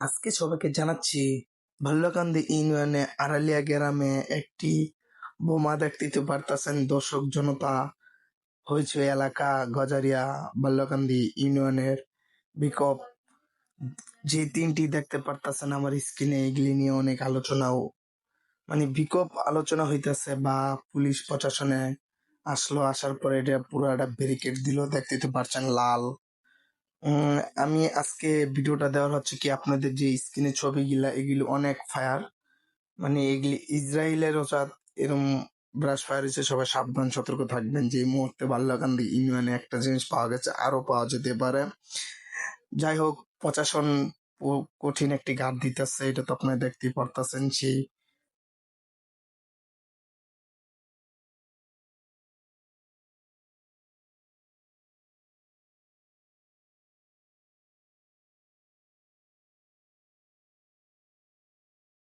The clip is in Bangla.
আজকে সবাইকে জানাচ্ছি, ভাল্লকান্দি ইউনিয়নে আড়ালিয়া গ্রামে একটি বোমা দেখতে পারতেছেন দর্শক জনতা। হয়েছে এলাকা গজারিয়া বাল্যকান্দি ইউনিয়নের বিকপ। যে তিনটি দেখতে পারতেছেন আমার স্ক্রিনে, এগুলি নিয়ে অনেক আলোচনাও। মানে বিকপ আলোচনা হইতেছে বা পুলিশ প্রশাসনে আসলো, আসার পরে এটা পুরো একটা ব্যারিকেড দিল দেখতে পারছেন লাল। আমি আজকে ভিডিওটা দেওয়ার হচ্ছে কি, আপনাদের যে স্ক্রিনে ছবিগুলা, এগুলি অনেক ফায়ার মানে এগুলি ইসরায়েলের ওসাদ এরম ব্রাশ ফায়ার হয়েছে সবাই সাবধান, সতর্ক থাকবেন যে এই মুহূর্তে বাল্যকান্দি ইউনিয়নে একটা জিনিস পাওয়া গেছে আরও পাওয়া যেতে পারে। যাই হোক, প্রশাসন কঠিন একটি গার্ড দিতেছে, এটা তো আপনারা দেখতেই পারতেছেন, সেই